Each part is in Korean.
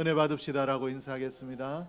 은혜 받읍시다라고 인사하겠습니다.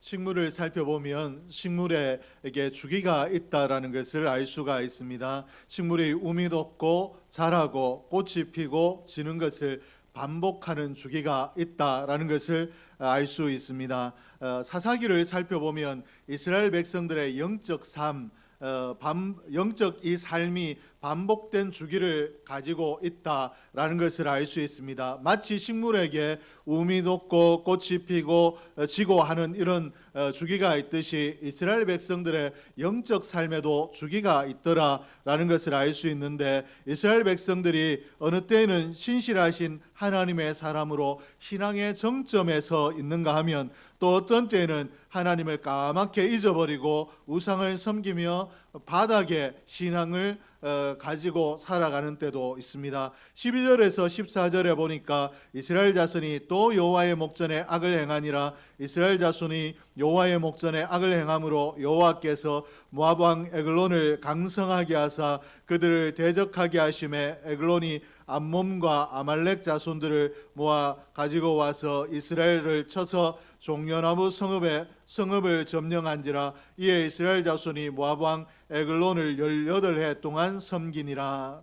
식물을 살펴보면 식물에게 주기가 있다라는 것을 알 수가 있습니다. 식물이 우미 돋고 자라고 꽃이 피고 지는 것을 반복하는 주기가 있다라는 것을 알 수 있습니다. 어, 사사기를 살펴보면 이스라엘 백성들의 영적 삶, 어, 반, 영적 이 삶이 반복된 주기를 가지고 있다라는 것을 알 수 있습니다. 마치 식물에게 우미 돋고 꽃이 피고 어, 지고 하는 이런 어, 주기가 있듯이 이스라엘 백성들의 영적 삶에도 주기가 있더라라는 것을 알 수 있는데 이스라엘 백성들이 어느 때에는 신실하신 하나님의 사람으로 신앙의 정점에 서 있는가 하면 또 어떤 때에는 하나님을 까맣게 잊어버리고 우상을 섬기며 바닥에 신앙을 어, 가지고 살아가는 때도 있습니다. 12절에서 14절에 보니까 이스라엘 자손이 또 여호와의 목전에 악을 행하니라 이스라엘 자손이 여호와의 목전에 악을 행함으로 여호와께서 모압 왕 에글론을 강성하게 하사 그들을 대적하게 하심에 에글론이 암몬과 아말렉 자손들을 모아 가지고 와서 이스라엘을 쳐서 종려나무 성읍에 성읍을 점령한지라 이에 이스라엘 자손이 모압 왕 에글론을 18해 동안 섬기니라.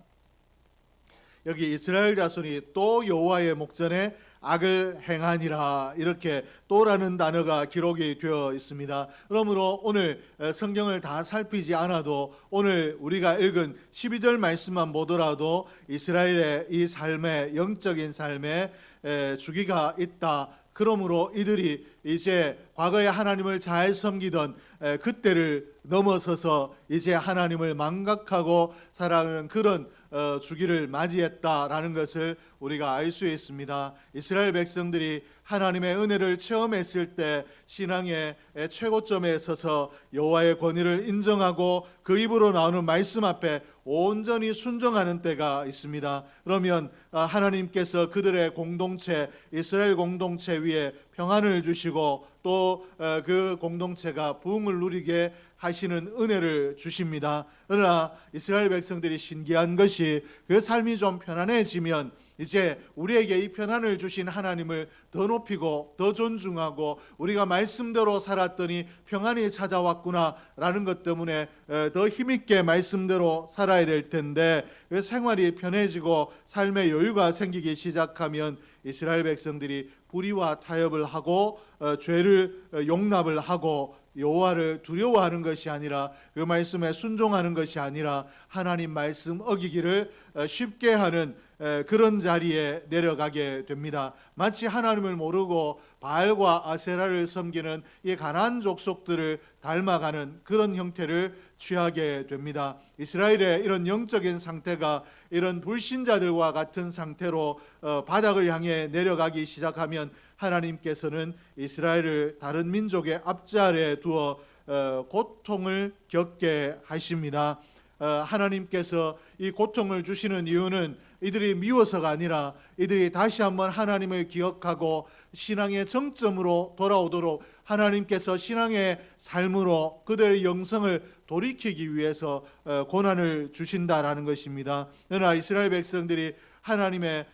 여기 이스라엘 자손이 또 여호와의 목전에 악을 행하니라 이렇게 또라는 단어가 기록이 되어 있습니다. 그러므로 오늘 성경을 다 살피지 않아도 오늘 우리가 읽은 12절 말씀만 보더라도 이스라엘의 이 삶의 영적인 삶에 주기가 있다. 그러므로 이들이 이제 과거에 하나님을 잘 섬기던 그때를 넘어서서 이제 하나님을 망각하고 살아가는 그런 어, 주기를 맞이했다라는 것을 우리가 알 수 있습니다. 이스라엘 백성들이 하나님의 은혜를 체험했을 때 신앙의 최고점에 서서 여호와의 권위를 인정하고 그 입으로 나오는 말씀 앞에 온전히 순종하는 때가 있습니다. 그러면 아, 하나님께서 그들의 공동체 이스라엘 공동체 위에 평안을 주시고 또 그 공동체가 부흥을 누리게 하시는 은혜를 주십니다. 그러나 이스라엘 백성들이 신기한 것이 그 삶이 좀 편안해지면 이제 우리에게 이 편안을 주신 하나님을 더 높이고 더 존중하고 우리가 말씀대로 살았더니 평안이 찾아왔구나라는 것 때문에 더 힘있게 말씀대로 살아야 될 텐데 그 생활이 편해지고 삶의 여유가 생기기 시작하면 이스라엘 백성들이 불의와 타협을 하고 어, 죄를 용납을 하고 여호와를 두려워하는 것이 아니라 그 말씀에 순종하는 것이 아니라 하나님 말씀 어기기를 쉽게 하는 그런 자리에 내려가게 됩니다. 마치 하나님을 모르고 바알과 아세라를 섬기는 이 가난 족속들을 닮아가는 그런 형태를 취하게 됩니다. 이스라엘의 이런 영적인 상태가 이런 불신자들과 같은 상태로 어, 바닥을 향해 내려가기 시작하면 하나님께서는 이스라엘을 다른 민족의 앞자리에 두어 어, 고통을 겪게 하십니다. 어, 하나님께서 이 고통을 주시는 이유는 이들이 미워서가 아니라 이들이 다시 한번 하나님을 기억하고 신앙의 정점으로 돌아오도록 하나님께서 신앙의 삶으로 그들의 영성을 돌이키기 위해서 어, 고난을 주신다라는 것입니다. 그러나 이스라엘 백성들이 하나님의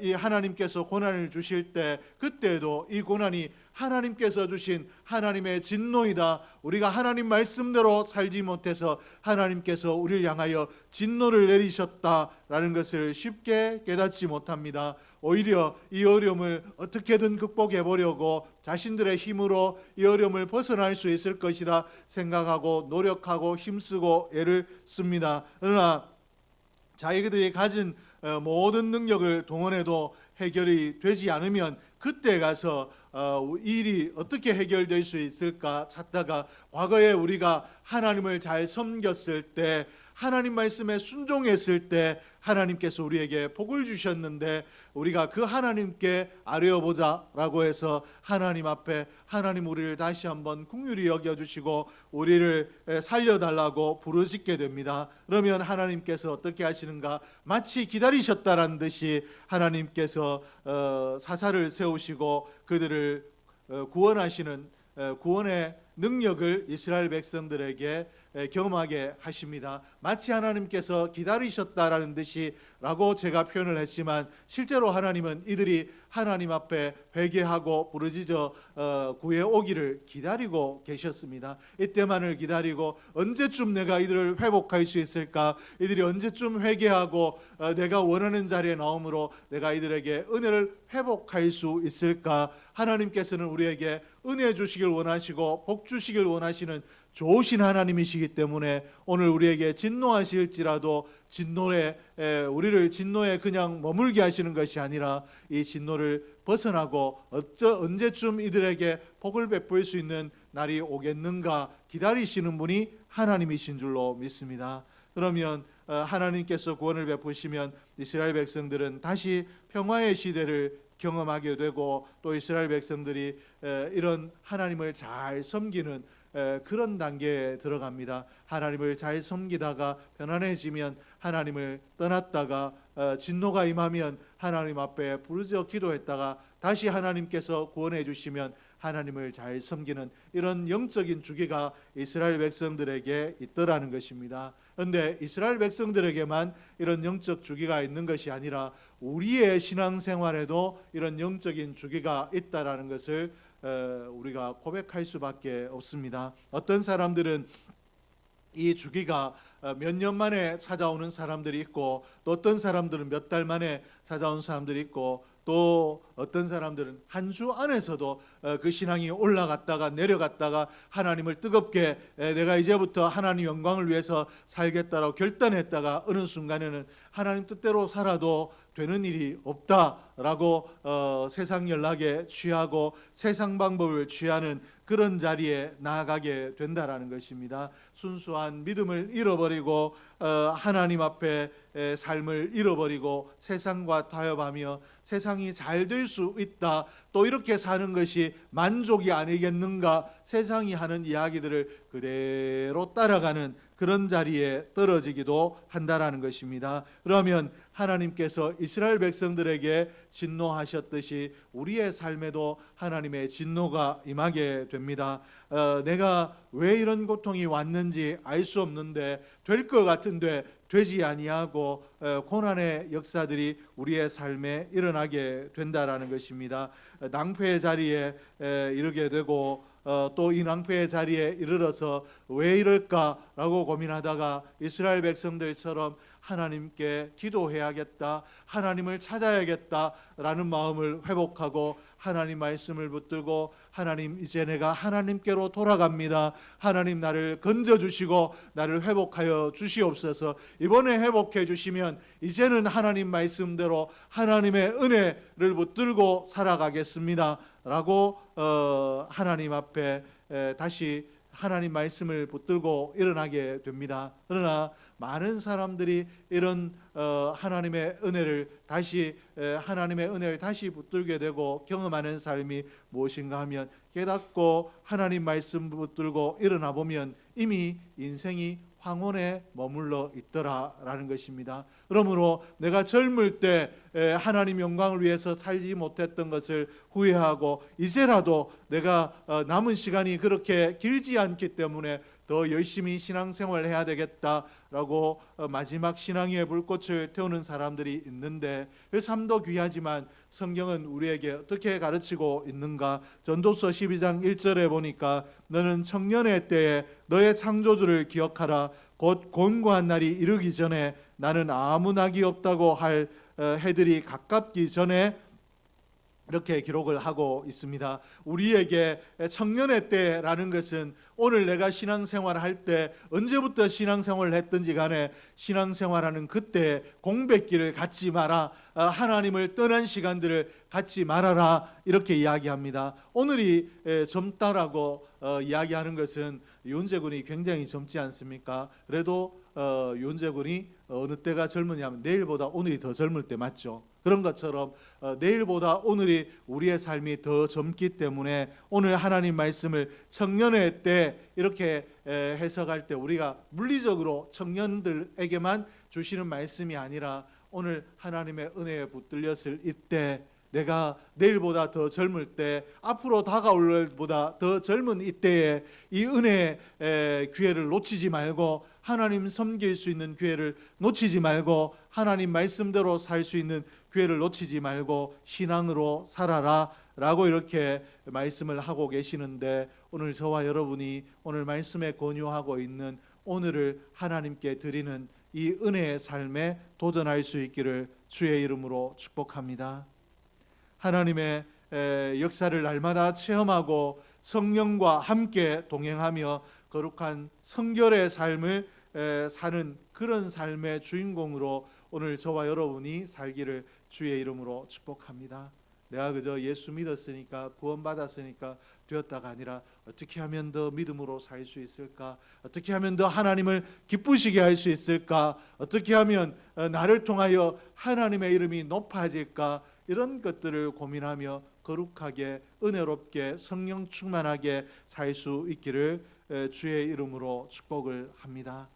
이 하나님께서 고난을 주실 때 그때도 이 고난이 하나님께서 주신 하나님의 진노이다. 우리가 하나님 말씀대로 살지 못해서 하나님께서 우리를 향하여 진노를 내리셨다라는 것을 쉽게 깨닫지 못합니다. 오히려 이 어려움을 어떻게든 극복해 보려고 자신들의 힘으로 이 어려움을 벗어날 수 있을 것이라 생각하고 노력하고 힘쓰고 애를 씁니다. 그러나 자기들이 가진 어, 모든 능력을 동원해도 해결이 되지 않으면 그때 가서 어, 일이 어떻게 해결될 수 있을까 찾다가 과거에 우리가 하나님을 잘 섬겼을 때 하나님 말씀에 순종했을 때 하나님께서 우리에게 복을 주셨는데 우리가 그 하나님께 아뢰어 보자라고 해서 하나님 앞에 하나님 우리를 다시 한번 궁휼히 여겨 주시고 우리를 살려 달라고 부르짖게 됩니다. 그러면 하나님께서 어떻게 하시는가? 마치 기다리셨다라는 듯이 하나님께서 어, 사사를 세우시고 그들을 어, 구원하시는 구원의 능력을 이스라엘 백성들에게 에, 경험하게 하십니다. 마치 하나님께서 기다리셨다라는 듯이라고 제가 표현을 했지만 실제로 하나님은 이들이 하나님 앞에 회개하고 부르짖어 어, 구해 오기를 기다리고 계셨습니다. 이때만을 기다리고 언제쯤 내가 이들을 회복할 수 있을까? 이들이 언제쯤 회개하고 어, 내가 원하는 자리에 나옴으로 내가 이들에게 은혜를 회복할 수 있을까? 하나님께서는 우리에게 은혜 주시길 원하시고 복 주시길 원하시는 좋으신 하나님이시기 때문에 오늘 우리에게 진노하실지라도 진노에 에, 우리를 진노에 그냥 머물게 하시는 것이 아니라 이 진노를 벗어나고 어쩌, 언제쯤 이들에게 복을 베풀 수 있는 날이 오겠는가 기다리시는 분이 하나님이신 줄로 믿습니다. 그러면 어, 하나님께서 구원을 베푸시면 이스라엘 백성들은 다시 평화의 시대를 경험하게 되고 또 이스라엘 백성들이 에, 이런 하나님을 잘 섬기는 에, 그런 단계에 들어갑니다. 하나님을 잘 섬기다가 편안해지면 하나님을 떠났다가 어, 진노가 임하면 하나님 앞에 부르짖어 기도했다가 다시 하나님께서 구원해 주시면 하나님을 잘 섬기는 이런 영적인 주기가 이스라엘 백성들에게 있더라는 것입니다. 그런데 이스라엘 백성들에게만 이런 영적 주기가 있는 것이 아니라 우리의 신앙생활에도 이런 영적인 주기가 있다라는 것을 어, 우리가 고백할 수밖에 없습니다. 어떤 사람들은 이 주기가 어, 몇년 만에 찾아오는 사람들이 있고 또 어떤 사람들은 몇 달 만에 찾아온 사람들이 있고 또 어떤 사람들은 한 주 안에서도 어, 그 신앙이 올라갔다가 내려갔다가 하나님을 뜨겁게 에, 내가 이제부터 하나님 영광을 위해서 살겠다라고 결단했다가 어느 순간에는 하나님 뜻대로 살아도 되는 일이 없다라고 어, 세상 연락에 취하고 세상 방법을 취하는 그런 자리에 나아가게 된다라는 것입니다. 순수한 믿음을 잃어버리고 어, 하나님 앞에 에, 삶을 잃어버리고 세상과 타협하며 세상이 잘 될수 있다. 또 이렇게 사는 것이 만족이 아니겠는가? 세상이 하는 이야기들을 그대로 따라가는 그런 자리에 떨어지기도 한다라는 것입니다. 그러면 하나님께서 이스라엘 백성들에게 진노하셨듯이 우리의 삶에도 하나님의 진노가 임하게 됩니다. 어, 내가 왜 이런 고통이 왔는지 알 수 없는데 될 것 같은데 되지 아니하고 어, 고난의 역사들이 우리의 삶에 일어나게 된다라는 것입니다. 어, 낭패의 자리에 에, 이르게 되고 어, 또이 낭패의 자리에 이르러서 왜 이럴까라고 고민하다가 이스라엘 백성들처럼 하나님께 기도해야겠다, 하나님을 찾아야겠다라는 마음을 회복하고 하나님 말씀을 붙들고 하나님 이제 내가 하나님께로 돌아갑니다. 하나님 나를 건져 주시고 나를 회복하여 주시옵소서. 이번에 회복해 주시면 이제는 하나님 말씀대로 하나님의 은혜를 붙들고 살아가겠습니다. 라고 어, 하나님 앞에 에, 다시 하나님 말씀을 붙들고 일어나게 됩니다. 그러나 많은 사람들이 이런 어, 하나님의 은혜를 다시 에, 하나님의 은혜를 다시 붙들게 되고 경험하는 삶이 무엇인가 하면 깨닫고 하나님 말씀 붙들고 일어나 보면 이미 인생이 황혼에 머물러 있더라라는 것입니다. 그러므로 내가 젊을 때 에, 하나님 영광을 위해서 살지 못했던 것을 후회하고 이제라도 내가 어, 남은 시간이 그렇게 길지 않기 때문에 더 열심히 신앙생활을 해야 되겠다라고 어, 마지막 신앙의 불꽃을 태우는 사람들이 있는데 그 삶도 귀하지만 성경은 우리에게 어떻게 가르치고 있는가? 전도서 12장 1절에 보니까 너는 청년의 때에 너의 창조주를 기억하라. 곧 곤고한 날이 이르기 전에 나는 아무 낙이 없다고 할 어, 해들이 가깝기 전에 이렇게 기록을 하고 있습니다. 우리에게 청년의 때라는 것은 오늘 내가 신앙생활을 할 때 언제부터 신앙생활을 했든지 간에 신앙생활하는 그때 공백기를 갖지 마라. 아, 하나님을 떠난 시간들을 갖지 말아라. 이렇게 이야기합니다. 오늘이 에, 젊다라고 어, 이야기하는 것은 윤재군이 굉장히 젊지 않습니까? 그래도 어, 윤재군이 어느 때가 젊으냐면 내일보다 오늘이 더 젊을 때 맞죠. 그런 것처럼 어, 내일보다 오늘이 우리의 삶이 더 젊기 때문에 오늘 하나님 말씀을 청년의 때 이렇게 에, 해석할 때 우리가 물리적으로 청년들에게만 주시는 말씀이 아니라 오늘 하나님의 은혜에 붙들렸을 이때 내가 내일보다 더 젊을 때 앞으로 다가올 보다 더 젊은 이때에 이 은혜의 에, 기회를 놓치지 말고 하나님 섬길 수 있는 기회를 놓치지 말고 하나님 말씀대로 살 수 있는 기회를 놓치지 말고 신앙으로 살아라 라고 이렇게 말씀을 하고 계시는데 오늘 저와 여러분이 오늘 말씀에 권유하고 있는 오늘을 하나님께 드리는 이 은혜의 삶에 도전할 수 있기를 주의 이름으로 축복합니다. 하나님의 에, 역사를 날마다 체험하고 성령과 함께 동행하며 거룩한 성결의 삶을 에, 사는 그런 삶의 주인공으로 오늘 저와 여러분이 살기를 주의 이름으로 축복합니다. 내가 그저 예수 믿었으니까 구원받았으니까 되었다가 아니라 어떻게 하면 더 믿음으로 살 수 있을까? 어떻게 하면 더 하나님을 기쁘시게 할 수 있을까? 어떻게 하면 어, 나를 통하여 하나님의 이름이 높아질까? 이런 것들을 고민하며 거룩하게 은혜롭게 성령 충만하게 살 수 있기를 에, 주의 이름으로 축복을 합니다.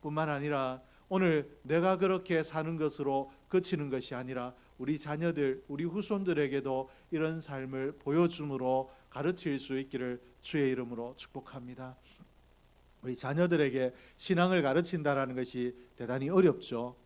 뿐만 아니라 오늘 내가 그렇게 사는 것으로 그치는 것이 아니라 우리 자녀들, 우리 후손들에게도 이런 삶을 보여줌으로 가르칠 수 있기를 주의 이름으로 축복합니다. 우리 자녀들에게 신앙을 가르친다라는 것이 대단히 어렵죠.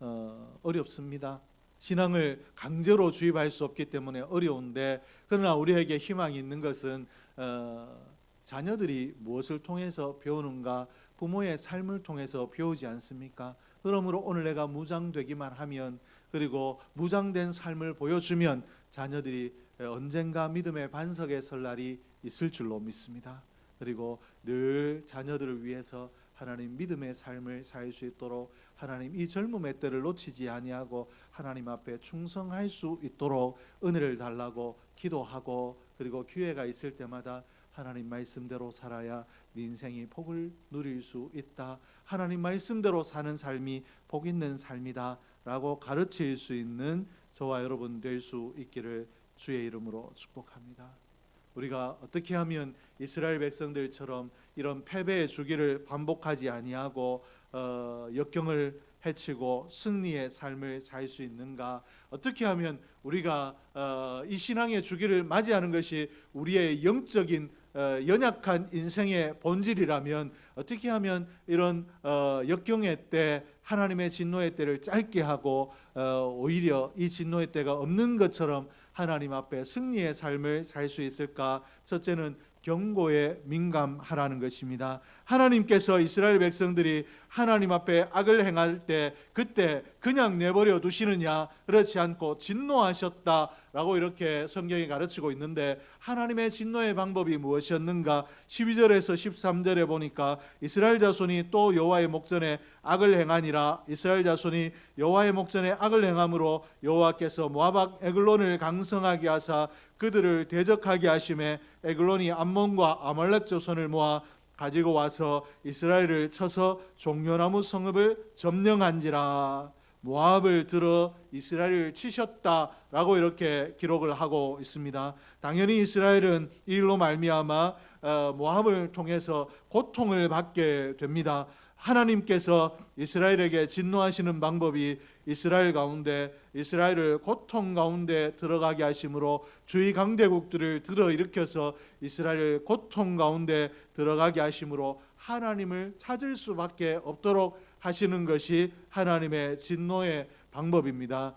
어, 어렵습니다. 신앙을 강제로 주입할 수 없기 때문에 어려운데 그러나 우리에게 희망이 있는 것은 어, 자녀들이 무엇을 통해서 배우는가 부모의 삶을 통해서 배우지 않습니까? 그러므로 오늘 내가 무장되기만 하면 그리고 무장된 삶을 보여주면 자녀들이 언젠가 믿음의 반석에 설 날이 있을 줄로 믿습니다. 그리고 늘 자녀들을 위해서 하나님 믿음의 삶을 살 수 있도록 하나님 이 젊음의 때를 놓치지 아니하고 하나님 앞에 충성할 수 있도록 은혜를 달라고 기도하고 그리고 기회가 있을 때마다 하나님 말씀대로 살아야 네 인생이 복을 누릴 수 있다. 하나님 말씀대로 사는 삶이 복 있는 삶이다 라고 가르칠 수 있는 저와 여러분 될 수 있기를 주의 이름으로 축복합니다. 우리가 어떻게 하면 이스라엘 백성들처럼 이런 패배의 주기를 반복하지 아니하고 어, 역경을 해치고 승리의 삶을 살 수 있는가? 어떻게 하면 우리가 어, 이 신앙의 주기를 맞이하는 것이 우리의 영적인 어, 연약한 인생의 본질이라면 어떻게 하면 이런 어, 역경의 때 하나님의 진노의 때를 짧게 하고 어, 오히려 이 진노의 때가 없는 것처럼 하나님 앞에 승리의 삶을 살 수 있을까? 첫째는 경고에 민감하라는 것입니다. 하나님께서 이스라엘 백성들이 하나님 앞에 악을 행할 때 그때 그냥 내버려 두시느냐 그렇지 않고 진노하셨다 라고 이렇게 성경이 가르치고 있는데 하나님의 진노의 방법이 무엇이었는가? 12절에서 13절에 보니까 이스라엘 자손이 또 여호와의 목전에 악을 행하니라. 이스라엘 자손이 여호와의 목전에 악을 행함으로 여호와께서 모압 에글론을 강성하게 하사 그들을 대적하게 하심에 에글론이 암몬과 아말렉 조선을 모아 가지고 와서 이스라엘을 쳐서 종려나무 성읍을 점령한지라 모압을 들어 이스라엘을 치셨다라고 이렇게 기록을 하고 있습니다. 당연히 이스라엘은 이 일로 말미암아 어, 모압을 통해서 고통을 받게 됩니다. 하나님께서 이스라엘에게 진노하시는 방법이 이스라엘 가운데 이스라엘을 고통 가운데 들어가게 하심으로 주의 강대국들을 들어 일으켜서 이스라엘을 고통 가운데 들어가게 하심으로 하나님을 찾을 수밖에 없도록 하시는 것이 하나님의 진노의 방법입니다.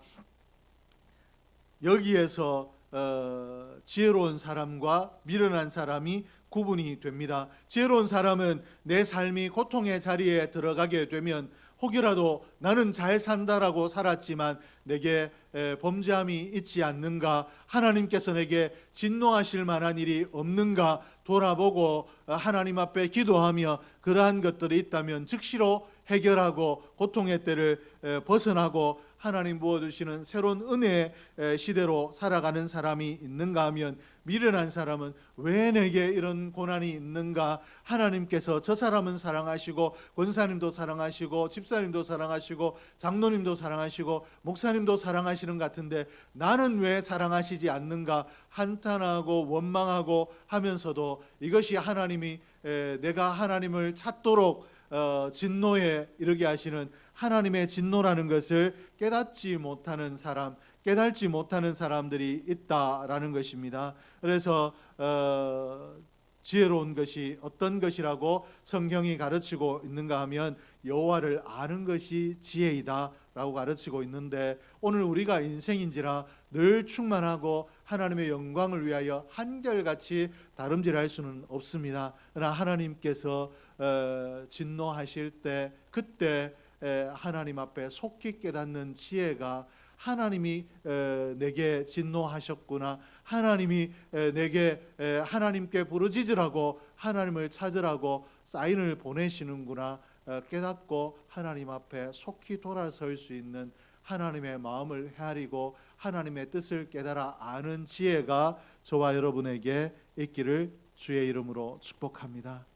여기에서 어, 지혜로운 사람과 미련한 사람이 구분이 됩니다. 지혜로운 사람은 내 삶이 고통의 자리에 들어가게 되면 혹이라도 나는 잘 산다라고 살았지만 내게 에, 범죄함이 있지 않는가 하나님께서 내게 진노하실 만한 일이 없는가 돌아보고 어, 하나님 앞에 기도하며 그러한 것들이 있다면 즉시로 해결하고 고통의 때를 에, 벗어나고 하나님 부어주시는 새로운 은혜의 에, 시대로 살아가는 사람이 있는가 하면 미련한 사람은 왜 내게 이런 고난이 있는가? 하나님께서 저 사람은 사랑하시고 권사님도 사랑하시고 집사님도 사랑하시고 장로님도 사랑하시고 목사님도 사랑하시는 것 같은데 나는 왜 사랑하시지 않는가? 한탄하고 원망하고 하면서도 이것이 하나님이 에, 내가 하나님을 찾도록 어, 진노에 이르게 하시는 하나님의 진노라는 것을 깨닫지 못하는 사람, 깨달지 못하는 사람들이 있다라는 것입니다. 그래서 어, 지혜로운 것이 어떤 것이라고 성경이 가르치고 있는가 하면 여호와를 아는 것이 지혜이다라고 가르치고 있는데 오늘 우리가 인생인지라 늘 충만하고 하나님의 영광을 위하여 한결같이 다름질할 수는 없습니다. 그러나 하나님께서 어, 진노하실 때 그때 에, 하나님 앞에 속히 깨닫는 지혜가 하나님이 에, 내게 진노하셨구나. 하나님이 에, 내게 에, 하나님께 부르짖으라고 하나님을 찾으라고 사인을 보내시는구나. 어, 깨닫고 하나님 앞에 속히 돌아설 수 있는 하나님의 마음을 헤아리고 하나님의 뜻을 깨달아 아는 지혜가 저와 여러분에게 있기를 주의 이름으로 축복합니다.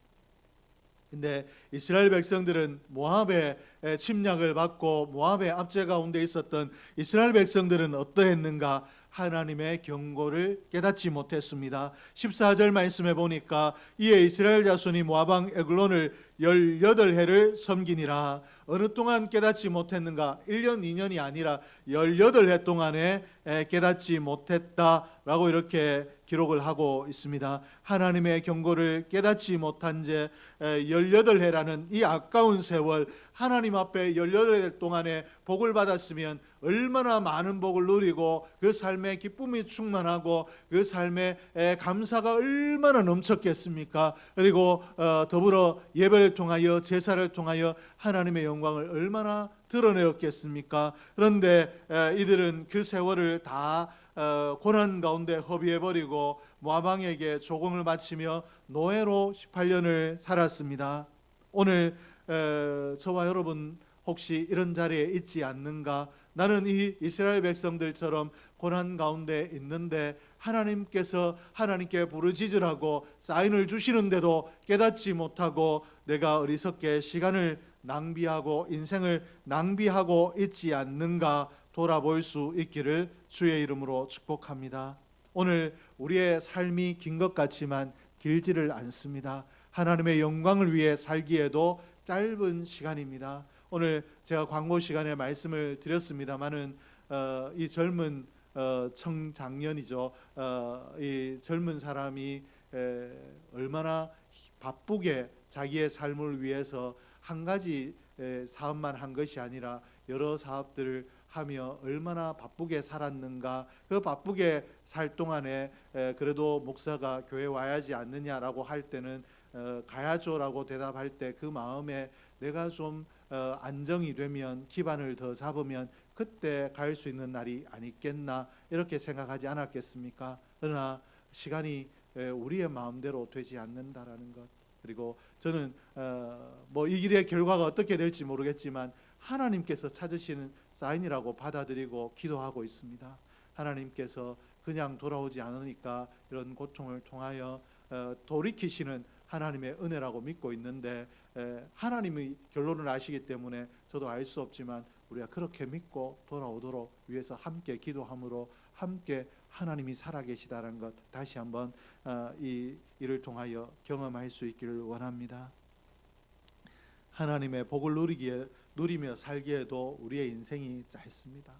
근데 이스라엘 백성들은 모압의 침략을 받고 모압의 압제 가운데 있었던 이스라엘 백성들은 어떠했는가? 하나님의 경고를 깨닫지 못했습니다. 14절 말씀해 보니까 이에 이스라엘 자손이 모압 왕 에글론을 18해를 섬기니라. 어느 동안 깨닫지 못했는가? 1년, 2년이 아니라 18해 동안에 깨닫지 못했다라고 이렇게 기록을 하고 있습니다. 하나님의 경고를 깨닫지 못한 제 18해라는 이 아까운 세월 하나님 앞에 18해 동안에 복을 받았으면 얼마나 많은 복을 누리고 그 삶에 기쁨이 충만하고 그 삶에 감사가 얼마나 넘쳤겠습니까? 그리고 어, 더불어 예배를 통하여 제사를 통하여 하나님의 영광을 얼마나 드러내었겠습니까? 그런데 이들은 그 세월을 다 어, 고난 가운데 허비해 버리고 모아방에게 조공을 바치며 노예로 18년을 살았습니다. 오늘 저와 여러분 혹시 이런 자리에 있지 않는가? 나는 이 이스라엘 백성들처럼 고난 가운데 있는데 하나님께서 하나님께 부르짖으라고 사인을 주시는데도 깨닫지 못하고 내가 어리석게 시간을 낭비하고 인생을 낭비하고 있지 않는가 돌아볼 수 있기를 주의 이름으로 축복합니다. 오늘 우리의 삶이 긴 것 같지만 길지를 않습니다. 하나님의 영광을 위해 살기에도 짧은 시간입니다. 오늘 제가 광고 시간에 말씀을 드렸습니다만은 어, 이 젊은 어, 청장년이죠. 어, 이 젊은 사람이 에, 얼마나 바쁘게 자기의 삶을 위해서 한 가지 에, 사업만 한 것이 아니라 여러 사업들을 하며 얼마나 바쁘게 살았는가 그 바쁘게 살 동안에 에, 그래도 목사가 교회 와야지 않느냐라고 할 때는 어, 가야죠라고 대답할 때 그 마음에 내가 좀 어, 안정이 되면 기반을 더 잡으면 그때 갈 수 있는 날이 아니겠나 이렇게 생각하지 않았겠습니까? 그러나 시간이 에, 우리의 마음대로 되지 않는다라는 것 그리고 저는 어, 뭐이 길의 결과가 어떻게 될지 모르겠지만 하나님께서 찾으시는 사인이라고 받아들이고 기도하고 있습니다. 하나님께서 그냥 돌아오지 않으니까 이런 고통을 통하여 어, 돌이키시는 하나님의 은혜라고 믿고 있는데 하나님의 결론을 아시기 때문에 저도 알 수 없지만 우리가 그렇게 믿고 돌아오도록 위해서 함께 기도함으로 함께 하나님이 살아계시다는 것 다시 한번 어, 이 일을 통하여 경험할 수 있기를 원합니다. 하나님의 복을 누리기에 누리며 살기에도 우리의 인생이 짧습니다.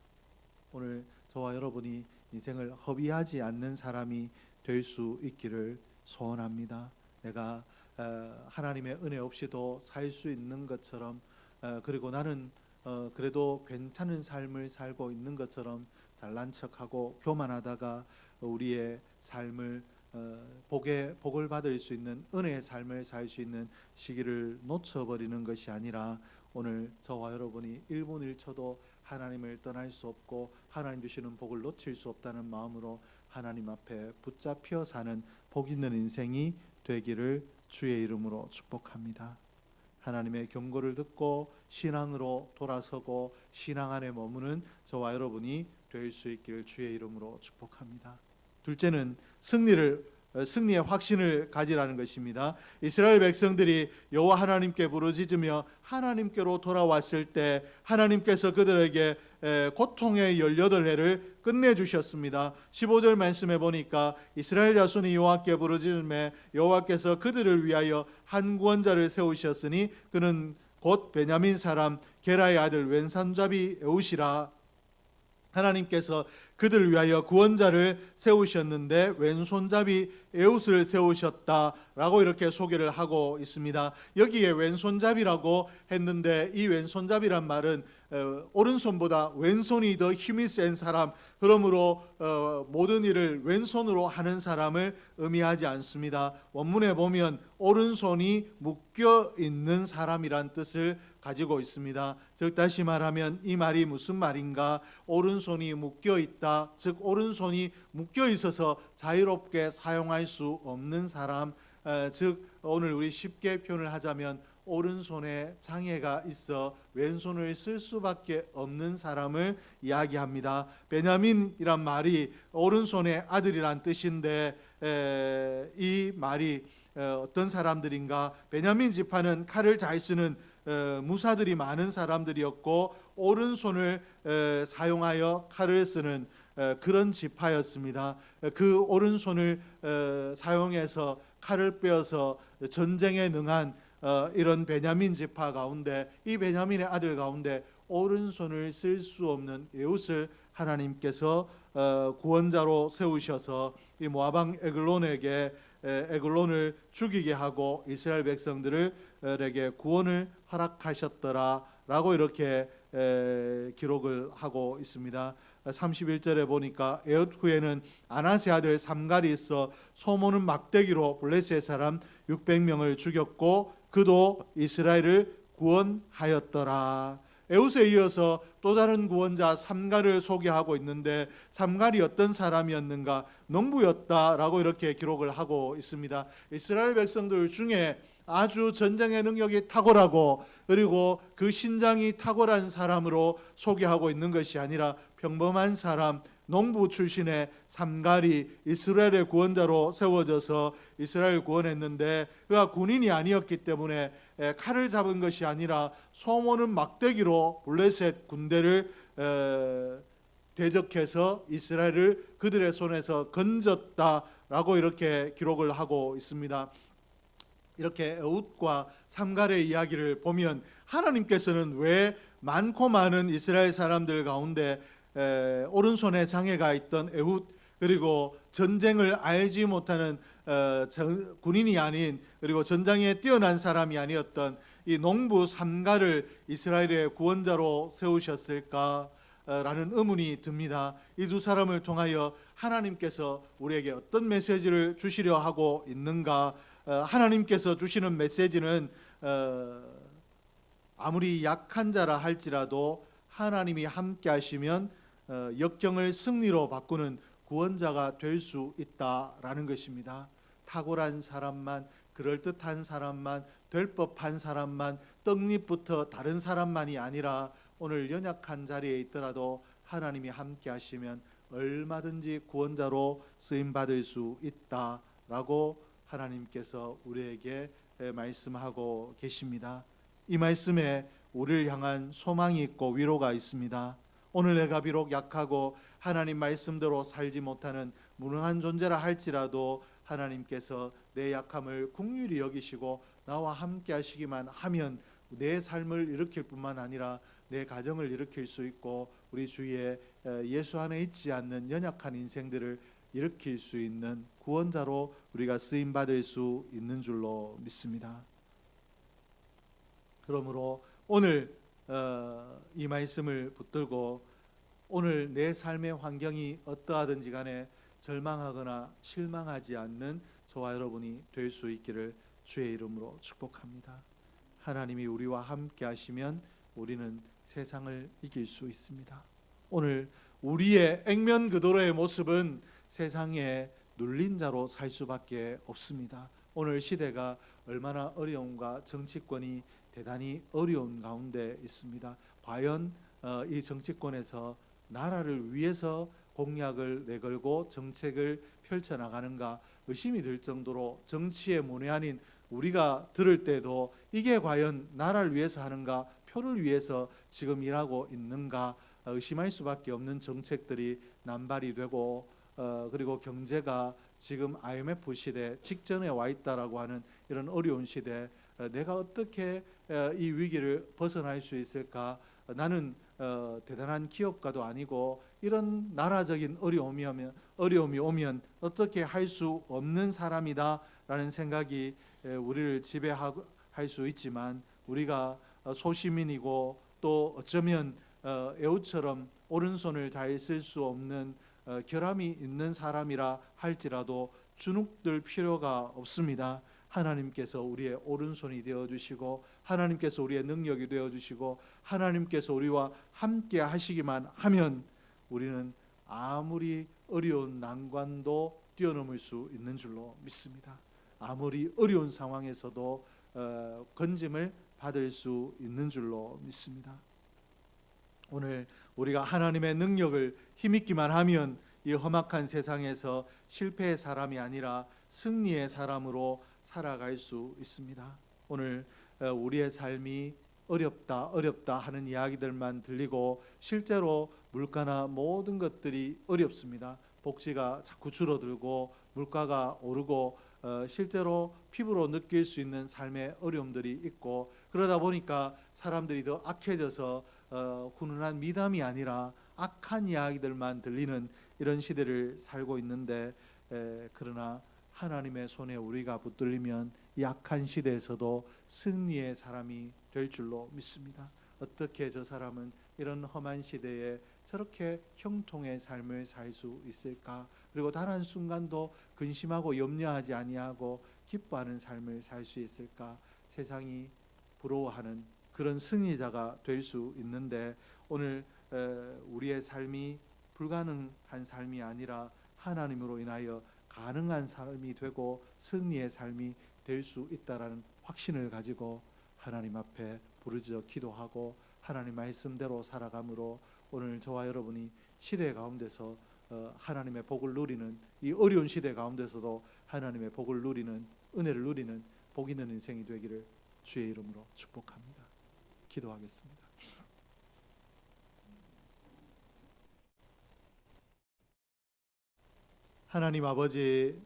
오늘 저와 여러분이 인생을 허비하지 않는 사람이 될 수 있기를 소원합니다. 내가 어, 하나님의 은혜 없이도 살 수 있는 것처럼 어, 그리고 나는 어, 그래도 괜찮은 삶을 살고 있는 것처럼 잘난 척하고 교만하다가 우리의 삶을 복에 복을 받을 수 있는 은혜의 삶을 살 수 있는 시기를 놓쳐버리는 것이 아니라 오늘 저와 여러분이 1분 1초도 하나님을 떠날 수 없고 하나님 주시는 복을 놓칠 수 없다는 마음으로 하나님 앞에 붙잡혀 사는 복 있는 인생이 되기를 주의 이름으로 축복합니다. 하나님의 경고를 듣고 신앙으로 돌아서고 신앙 안에 머무는 저와 여러분이 될 수 있기를 주의 이름으로 축복합니다. 둘째는 승리를 어, 승리의 확신을 가지라는 것입니다. 이스라엘 백성들이 여호와 하나님께 부르짖으며 하나님께로 돌아왔을 때 하나님께서 그들에게 고통의 18해를 끝내 주셨습니다. 15절 말씀해 보니까 이스라엘 자손이 여호와께 부르짖음에 여호와께서 그들을 위하여 한 구원자를 세우셨으니 그는 곧 베냐민 사람 게라의 아들 왼산잡이 에우시라 하나님께서 그들을 위하여 구원자를 세우셨는데 왼손잡이 에웃을 세우셨다 라고 이렇게 소개를 하고 있습니다. 여기에 왼손잡이라고 했는데 이 왼손잡이란 말은 어, 오른손보다 왼손이 더 힘이 센 사람, 그러므로 어, 모든 일을 왼손으로 하는 사람을 의미하지 않습니다. 원문에 보면 오른손이 묶여 있는 사람이란 뜻을 가지고 있습니다. 즉 다시 말하면 이 말이 무슨 말인가? 오른손이 묶여 있다. 즉 오른손이 묶여 있어서 자유롭게 사용할 수 없는 사람. 에, 즉 오늘 우리 쉽게 표현을 하자면 오른손에 장애가 있어 왼손을 쓸 수밖에 없는 사람을 이야기합니다. 베냐민이란 말이 오른손의 아들이란 뜻인데 에, 이 말이 어, 어떤 사람들인가? 베냐민 지파는 칼을 잘 쓰는 어, 무사들이 많은 사람들이었고 오른손을 에, 사용하여 칼을 쓰는 에, 그런 지파였습니다. 에, 그 오른손을 에, 사용해서 칼을 빼어서 전쟁에 능한 어, 이런 베냐민 지파 가운데 이 베냐민의 아들 가운데 오른손을 쓸 수 없는 에웃을 하나님께서 어, 구원자로 세우셔서 이 모아방 에글론에게 에, 에글론을 죽이게 하고 이스라엘 백성들에게 구원을 허락하셨더라라고 이렇게 에, 기록을 하고 있습니다. 31절에 보니까 에웃 후에는 아나세 아들 삼갈이 있어 소모는 막대기로 블레셋 사람 600명을 죽였고 그도 이스라엘을 구원하였더라. 에웃에 이어서 또 다른 구원자 삼갈을 소개하고 있는데 삼갈이 어떤 사람이었는가 농부였다라고 이렇게 기록을 하고 있습니다. 이스라엘 백성들 중에 아주 전쟁의 능력이 탁월하고 그리고 그 신장이 탁월한 사람으로 소개하고 있는 것이 아니라 평범한 사람 농부 출신의 삼갈이 이스라엘의 구원자로 세워져서 이스라엘 구원했는데 그가 군인이 아니었기 때문에 에, 칼을 잡은 것이 아니라 소모는 막대기로 블레셋 군대를 에, 대적해서 이스라엘을 그들의 손에서 건졌다라고 이렇게 기록을 하고 있습니다. 이렇게 에웃과 삼갈의 이야기를 보면 하나님께서는 왜 많고 많은 이스라엘 사람들 가운데 에, 오른손에 장애가 있던 에웃 그리고 전쟁을 알지 못하는 어, 전- 군인이 아닌 그리고 전장에 뛰어난 사람이 아니었던 이 농부 삼갈을 이스라엘의 구원자로 세우셨을까? 라는 의문이 듭니다. 이 두 사람을 통하여 하나님께서 우리에게 어떤 메시지를 주시려 하고 있는가? 어, 하나님께서 주시는 메시지는 어, 아무리 약한 자라 할지라도 하나님이 함께 하시면 어, 역경을 승리로 바꾸는 구원자가 될 수 있다라는 것입니다. 탁월한 사람만 그럴듯한 사람만 될 법한 사람만 떡잎부터 다른 사람만이 아니라 오늘 연약한 자리에 있더라도 하나님이 함께 하시면 얼마든지 구원자로 쓰임 받을 수 있다라고 하나님께서 우리에게 에, 말씀하고 계십니다. 이 말씀에 우리를 향한 소망이 있고 위로가 있습니다. 오늘 내가 비록 약하고 하나님 말씀대로 살지 못하는 무능한 존재라 할지라도 하나님께서 내 약함을 국률이 여기시고 나와 함께 하시기만 하면 내 삶을 일으킬 뿐만 아니라 내 가정을 일으킬 수 있고 우리 주위에 에, 예수 안에 있지 않는 연약한 인생들을 일으킬 수 있는 구원자로 우리가 쓰임 받을 수 있는 줄로 믿습니다. 그러므로 오늘 어, 이 말씀을 붙들고 오늘 내 삶의 환경이 어떠하든지 간에 절망하거나 실망하지 않는 저와 여러분이 될 수 있기를 주의 이름으로 축복합니다. 하나님이 우리와 함께 하시면 우리는 세상을 이길 수 있습니다. 오늘 우리의 액면 그도로의 모습은 세상에 눌린 자로 살 수밖에 없습니다. 오늘 시대가 얼마나 어려움과 정치권이 대단히 어려운 가운데 있습니다. 과연 어, 이 정치권에서 나라를 위해서 공약을 내걸고 정책을 펼쳐 나가는가 의심이 들 정도로 정치의 문외한인 우리가 들을 때도 이게 과연 나라를 위해서 하는가 표를 위해서 지금 일하고 있는가 어, 의심할 수밖에 없는 정책들이 남발이 되고 어, 그리고 경제가 지금 IMF 시대 직전에 와 있다라고 하는 이런 어려운 시대 어, 내가 어떻게 어, 이 위기를 벗어날 수 있을까? 어, 나는 어, 대단한 기업가도 아니고 이런 나라적인 어려움이 오면 어려움이 오면 어떻게 할 수 없는 사람이다라는 생각이 에, 우리를 지배할 수 있지만 우리가 어, 소시민이고 또 어쩌면 어, 에우처럼 오른손을 잘 쓸 수 없는 어, 결함이 있는 사람이라 할지라도 주눅들 필요가 없습니다. 하나님께서 우리의 오른손이 되어 주시고 하나님께서 우리의 능력이 되어 주시고 하나님께서 우리와 함께 하시기만 하면 우리는 아무리 어려운 난관도 뛰어넘을 수 있는 줄로 믿습니다. 아무리 어려운 상황에서도 어, 건짐을 받을 수 있는 줄로 믿습니다. 오늘 우리가 하나님의 능력을 힘입기만 하면 이 험악한 세상에서 실패의 사람이 아니라 승리의 사람으로 살아갈 수 있습니다. 오늘 어, 우리의 삶이 어렵다 어렵다 하는 이야기들만 들리고 실제로 물가나 모든 것들이 어렵습니다. 복지가 자꾸 줄어들고 물가가 오르고 어, 실제로 피부로 느낄 수 있는 삶의 어려움들이 있고 그러다 보니까 사람들이 더 악해져서 어, 훈훈한 미담이 아니라 악한 이야기들만 들리는 이런 시대를 살고 있는데 에, 그러나 하나님의 손에 우리가 붙들리면 이 악한 시대에서도 승리의 사람이 될 줄로 믿습니다. 어떻게 저 사람은 이런 험한 시대에 저렇게 형통의 삶을 살 수 있을까? 그리고 단 한 순간도 근심하고 염려하지 아니하고 기뻐하는 삶을 살 수 있을까? 세상이 부러워하는 그런 승리자가 될 수 있는데 오늘 에, 우리의 삶이 불가능한 삶이 아니라 하나님으로 인하여 가능한 삶이 되고 승리의 삶이 될 수 있다라는 확신을 가지고 하나님 앞에 부르짖어 기도하고 하나님 말씀대로 살아감으로 오늘 저와 여러분이 시대 가운데서 어, 하나님의 복을 누리는 이 어려운 시대 가운데서도 하나님의 복을 누리는 은혜를 누리는 복 있는 인생이 되기를 주의 이름으로 축복합니다. 기도하겠습니다. 하나님 아버지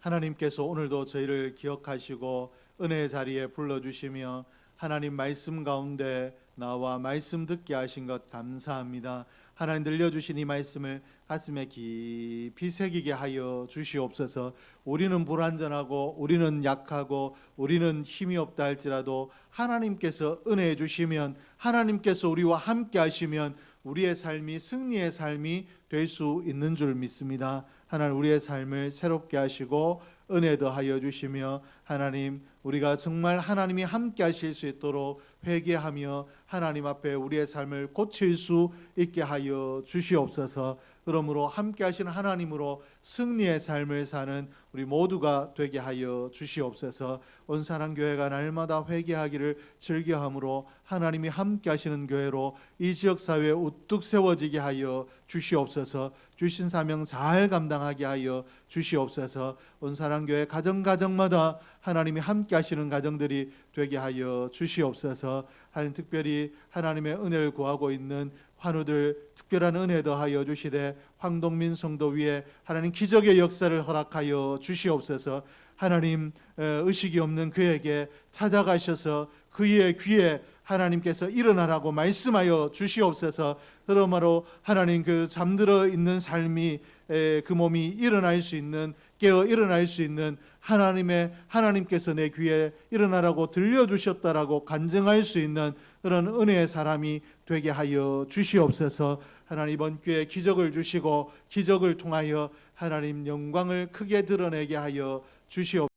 하나님께서 오늘도 저희를 기억하시고 은혜의 자리에 불러주시며 하나님 말씀 가운데 나와 말씀 듣게 하신 것 감사합니다. 하나님 들려주신 이 말씀을 가슴에 깊이 새기게 하여 주시옵소서. 우리는 불완전하고 우리는 약하고 우리는 힘이 없다 할지라도 하나님께서 은혜해 주시면 하나님께서 우리와 함께 하시면 우리의 삶이 승리의 삶이 될 수 있는 줄 믿습니다. 하나님 우리의 삶을 새롭게 하시고 은혜 더하여 주시며 하나님 우리가 정말 하나님이 함께 하실 수 있도록 회개하며 하나님 앞에 우리의 삶을 고칠 수 있게 하여 주시옵소서. 그러므로 함께 하시는 하나님으로 승리의 삶을 사는 우리 모두가 되게 하여 주시옵소서. 온사랑 교회가 날마다 회개하기를 즐겨함으로 하나님이 함께 하시는 교회로 이 지역 사회에 우뚝 세워지게 하여 주시옵소서. 주신 사명 잘 감당하게 하여 주시옵소서. 온사랑 교회 가정 가정마다 하나님이 함께 하시는 가정들이 되게 하여 주시옵소서. 하나님 특별히 하나님의 은혜를 구하고 있는 환우들 특별한 은혜 더하여 주시되 황동민 성도 위에 하나님 기적의 역사를 허락하여 주시옵소서. 하나님 에, 의식이 없는 그에게 찾아가셔서 그의 귀에 하나님께서 일어나라고 말씀하여 주시옵소서. 그러므로 하나님 그 잠들어 있는 삶이 에, 그 몸이 일어날 수 있는 깨어 일어날 수 있는 하나님의 하나님께서 내 귀에 일어나라고 들려 주셨다라고 간증할 수 있는 그런 은혜의 사람이 되게 하여 주시옵소서. 하나님 이번 기회에 기적을 주시고 기적을 통하여 하나님 영광을 크게 드러내게 하여 주시옵소서.